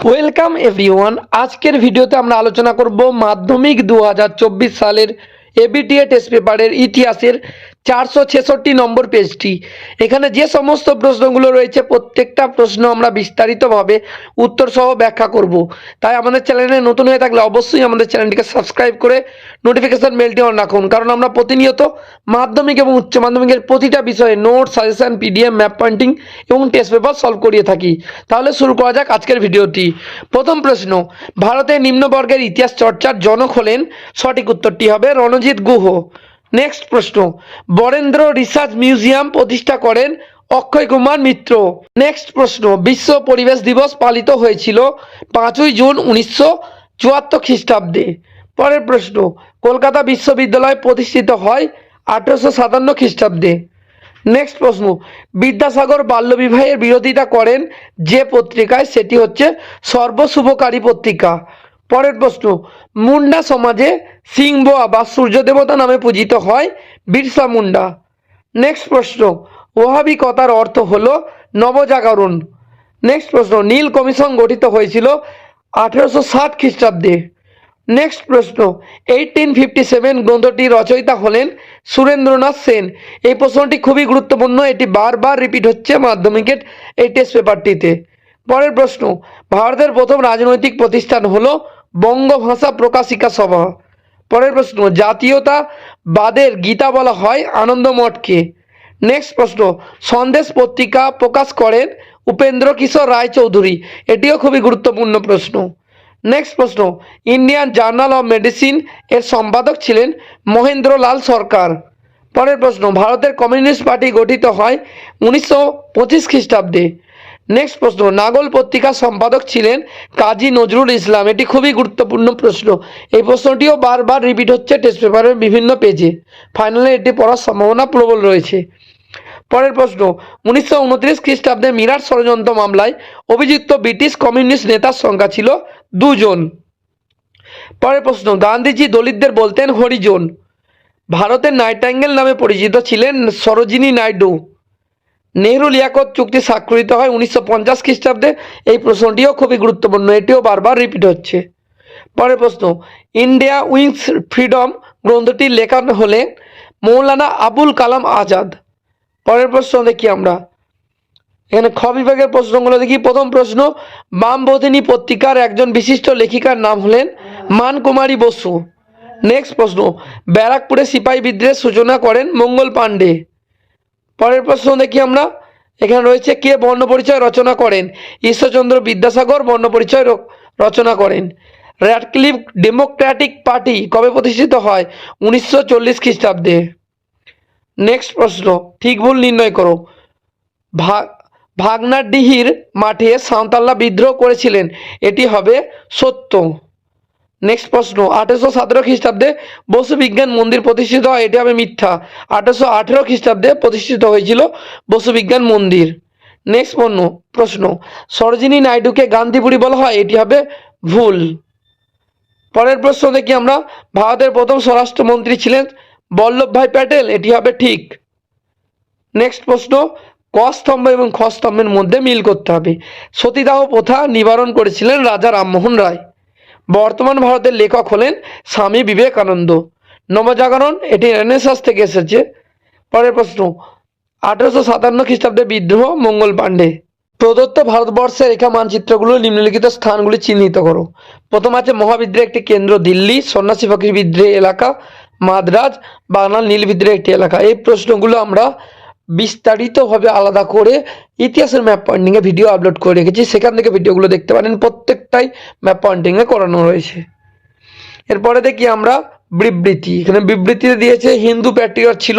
Welcome everyone আজকের ভিডিওতে আমরা আলোচনা করব মাধ্যমিক দু হাজার চব্বিশ সালের এবিটিএ টেস্ট পেপারের ইতিহাসের চারশো ছেষট্টি নম্বর পেজটি। এখানে যে সমস্ত প্রশ্নগুলো রয়েছে, প্রত্যেকটা প্রশ্ন আমরা বিস্তারিতভাবে উত্তর সহ ব্যাখ্যা করব। তাই আমাদের চ্যানেলে নতুন হয়ে থাকলে অবশ্যই আমাদের চ্যানেলটিকে সাবস্ক্রাইব করে নোটিফিকেশান বেলটি অন রাখুন। কারণ আমরা প্রতিনিয়ত মাধ্যমিক এবং উচ্চ মাধ্যমিকের প্রতিটা বিষয়ে note suggestion PDF map pointing এবং টেস্ট পেপার সলভ করিয়ে থাকি। তাহলে শুরু করা যাক আজকের ভিডিওটি। প্রথম প্রশ্ন, ভারতের নিম্নবর্গের ইতিহাস চর্চার জনক হলেন সঠিক উত্তরটি হবে রণজিৎ গুহ। নেক্সট প্রশ্ন। বরেন্দ্র রিসার্চ মিউজিয়াম প্রতিষ্ঠা করেন অক্ষয় কুমার মিত্র। নেক্সট প্রশ্ন। বিশ্ব পরিবেশ দিবস পালিত হয়েছিল পাঁচই জুন উনিশশো চুয়াত্তর খ্রিস্টাব্দে। পরের প্রশ্ন। কলকাতা বিশ্ববিদ্যালয় প্রতিষ্ঠিত হয় আঠেরোশো সাতান্ন খ্রিস্টাব্দে। নেক্সট প্রশ্ন। বিদ্যাসাগর বাল্যবিবাহের বিরোধিতা করেন যে পত্রিকায়, সেটি হচ্ছে সর্বশুভকারী পত্রিকা। পরের প্রশ্ন। মুন্ডা সমাজে সিংবোয়া বা সূর্য দেবতা নামে পূজিত হয় বিরসা মুন্ডা। নেক্সট প্রশ্ন ওহাবিকতার অর্থ হল নবজাগরণ। নেক্সট প্রশ্ন, নীল কমিশন গঠিত হয়েছিল আঠেরোশো সাত খ্রিস্টাব্দে। নেক্সট প্রশ্ন এইটিন ফিফটি সেভেন গ্রন্থটির রচয়িতা হলেন সুরেন্দ্রনাথ সেন। এই প্রশ্নটি খুবই গুরুত্বপূর্ণ, এটি বারবার রিপিট হচ্ছে মাধ্যমিকের এই টেস্ট পেপারটিতে পরের প্রশ্ন, ভারতের প্রথম রাজনৈতিক প্রতিষ্ঠান হলো বঙ্গভাষা প্রকাশিকা সভা। পরের প্রশ্ন, জাতীয়তা বাদের গীতা বলা হয় আনন্দমঠকে নেক্সট প্রশ্ন, সন্দেশ পত্রিকা প্রকাশ করেন উপেন্দ্র কিশোর রায়চৌধুরী। এটিও খুবই গুরুত্বপূর্ণ প্রশ্ন। নেক্সট প্রশ্ন ইন্ডিয়ান জার্নাল অফ মেডিসিন এর সম্পাদক ছিলেন মহেন্দ্রলাল সরকার। পরের প্রশ্ন, ভারতের কমিউনিস্ট পার্টি গঠিত হয় উনিশশো পঁচিশ খ্রিস্টাব্দে। নেক্সট প্রশ্ন, নাগল পত্রিকার সম্পাদক ছিলেন কাজী নজরুল ইসলাম। এটি খুবই গুরুত্বপূর্ণ প্রশ্ন। এই প্রশ্নটিও বারবার রিপিট হচ্ছে টেস্ট পেপারের বিভিন্ন পেজে ফাইনালে এটি পড়ার সম্ভাবনা প্রবল রয়েছে। পরের প্রশ্ন, উনিশশো উনত্রিশ খ্রিস্টাব্দে মিরাট ষড়যন্ত্র মামলায় অভিযুক্ত ব্রিটিশ কমিউনিস্ট নেতার সংখ্যা ছিল দুজন। পরের প্রশ্ন, গান্ধীজি দলিতদের বলতেন হরিজন। ভারতের নাইটাঙ্গেল নামে পরিচিত ছিলেন সরোজিনী নাইডু। নেহরু লিয়াকত চুক্তি স্বাক্ষরিত হয় উনিশশো পঞ্চাশ খ্রিস্টাব্দে। এই প্রশ্নটিও খুবই গুরুত্বপূর্ণ, এটিও বারবার রিপিট হচ্ছে। পরের প্রশ্ন, ইন্ডিয়া উইংস ফ্রিডম গ্রন্থটি লেখা হলে মৌলানা আবুল কালাম আজাদ। পরের প্রশ্ন দেখি আমরা। এখানে খ বিভাগের প্রশ্নগুলো দেখি। প্রথম প্রশ্ন বামবোধিনী পত্রিকার একজন বিশিষ্ট লেখিকার নাম হলেন মানকুমারী বসু। নেক্সট প্রশ্ন, ব্যারাকপুরে সিপাহী বিদ্রোহের সূচনা করেন মঙ্গল পাণ্ডে। পরের প্রশ্ন দেখি আমরা। এখানে রয়েছে কে বর্ণপরিচয় রচনা করেন? ঈশ্বরচন্দ্র বিদ্যাসাগর বর্ণপরিচয় রচনা করেন। র্যাডক্লিফ ডেমোক্র্যাটিক পার্টি কবে প্রতিষ্ঠিত হয়? উনিশশো চল্লিশ খ্রিস্টাব্দে। নেক্সট প্রশ্ন, ঠিক ভুল নির্ণয় করো। ভা ভাগনাডিহির মাঠে সাঁওতাল্লা বিদ্রোহ করেছিলেন। এটি হবে সত্য। নেক্সট প্রশ্ন, আঠেরোশো সতেরো খ্রিস্টাব্দে বসু বিজ্ঞান মন্দির প্রতিষ্ঠিত হয়, এটি হবে মিথ্যা। আঠেরোশো আঠেরো খ্রিস্টাব্দে প্রতিষ্ঠিত হয়েছিল বসু বিজ্ঞান মন্দির। নেক্সট পণ্য প্রশ্ন, সরোজিনী নাইডুকে গান্ধীপুরী বলা হয়, এটি হবে ভুল। পরের প্রশ্ন দেখি আমরা, ভারতের প্রথম স্বরাষ্ট্রমন্ত্রী ছিলেন বল্লভভাই প্যাটেল, এটি হবে ঠিক। নেক্সট প্রশ্ন, ক স্তম্ভ এবং খ স্তম্ভের মধ্যে মিল করতে হবে। সতীদাহ প্রথা নিবারণ করেছিলেন রাজা রামমোহন রায়। বর্তমান ভারতের লেখক হলেন স্বামী বিবেকানন্দ। নবজাগরণ এটি রেনেসাস থেকে এসেছে। পরের প্রশ্ন, আঠেরোশো সাতান্ন খ্রিস্টাব্দে বিদ্রোহ, মঙ্গল পাণ্ডে। প্রদত্ত ভারতবর্ষের রেখা মানচিত্রগুলো নিম্নলিখিত স্থানগুলি চিহ্নিত করো। প্রথম আছে মহাবিদ্রোহের একটি কেন্দ্র দিল্লি, সন্ন্যাসী ফকির বিদ্রোহ এলাকা, মাদ্রাজ, বাংলার নীল বিদ্রোহের একটি এলাকা। এই প্রশ্নগুলো আমরা বিস্তারিতভাবে আলাদা করে ইতিহাসের ম্যাপ পয়েন্টিংয়ে ভিডিও আপলোড করে রেখেছি। সেখান থেকে ভিডিওগুলো দেখতে পারেন। প্রত্যেকটাই ম্যাপ পয়েন্টিংয়ে করানো রয়েছে। এরপরে দেখি আমরা বিবৃতি। এখানে বিবৃতিতে দিয়েছে, হিন্দু প্যাট্রিয়ট ছিল,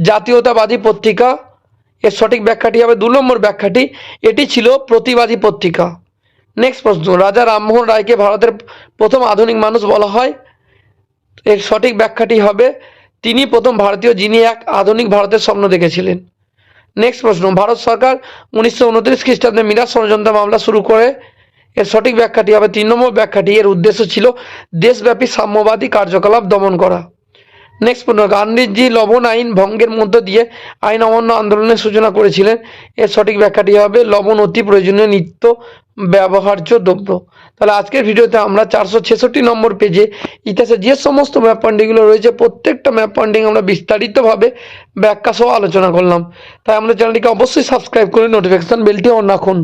জাতীয়তাবাদী পত্রিকা। এর সঠিক ব্যাখ্যাটি হবে দু নম্বর ব্যাখ্যাটি। এটি ছিল প্রতিবাদী পত্রিকা। নেক্সট প্রশ্ন, রাজা রামমোহন রায়কে ভারতের প্রথম আধুনিক মানুষ বলা হয়। এর সঠিক ব্যাখ্যাটি হবে তিনি প্রথম ভারতীয় যিনি এক আধুনিক ভারতের স্বপ্ন দেখেছিলেন। নেক্সট প্রশ্ন, ভারত সরকার উনিশশো উনত্রিশ খ্রিস্টাব্দে মিরাজ ষড়যন্ত্র মামলা শুরু করে। এর সঠিক ব্যাখ্যাটি হবে তিন নম্বর ব্যাখ্যাটি। এর উদ্দেশ্য ছিল দেশব্যাপী সাম্যবাদী কার্যকলাপ দমন করা। নেক্সট প্রশ্ন, গান্ধীজি লবণ আইন ভঙ্গের মধ্য দিয়ে আইন অমান্য আন্দোলনের সূচনা করেছিলেন। এর সঠিক ব্যাখ্যাটি হবে লবণ অতি প্রয়োজনীয় নিত্য ব্যবহার্য দ্রব্য। তাহলে আজকের ভিডিওতে আমরা চারশো ছেষট্টি নম্বর পেজে ইতিহাসে যে সমস্ত ম্যাপ পয়েন্টিংগুলো রয়েছে, প্রত্যেকটা ম্যাপ পয়েন্টিং আমরা বিস্তারিতভাবে ব্যাখ্যা সহ আলোচনা করলাম। তাই আমাদের চ্যানেলটিকে অবশ্যই সাবস্ক্রাইব করে নোটিফিকেশান বেলটি অন রাখুন।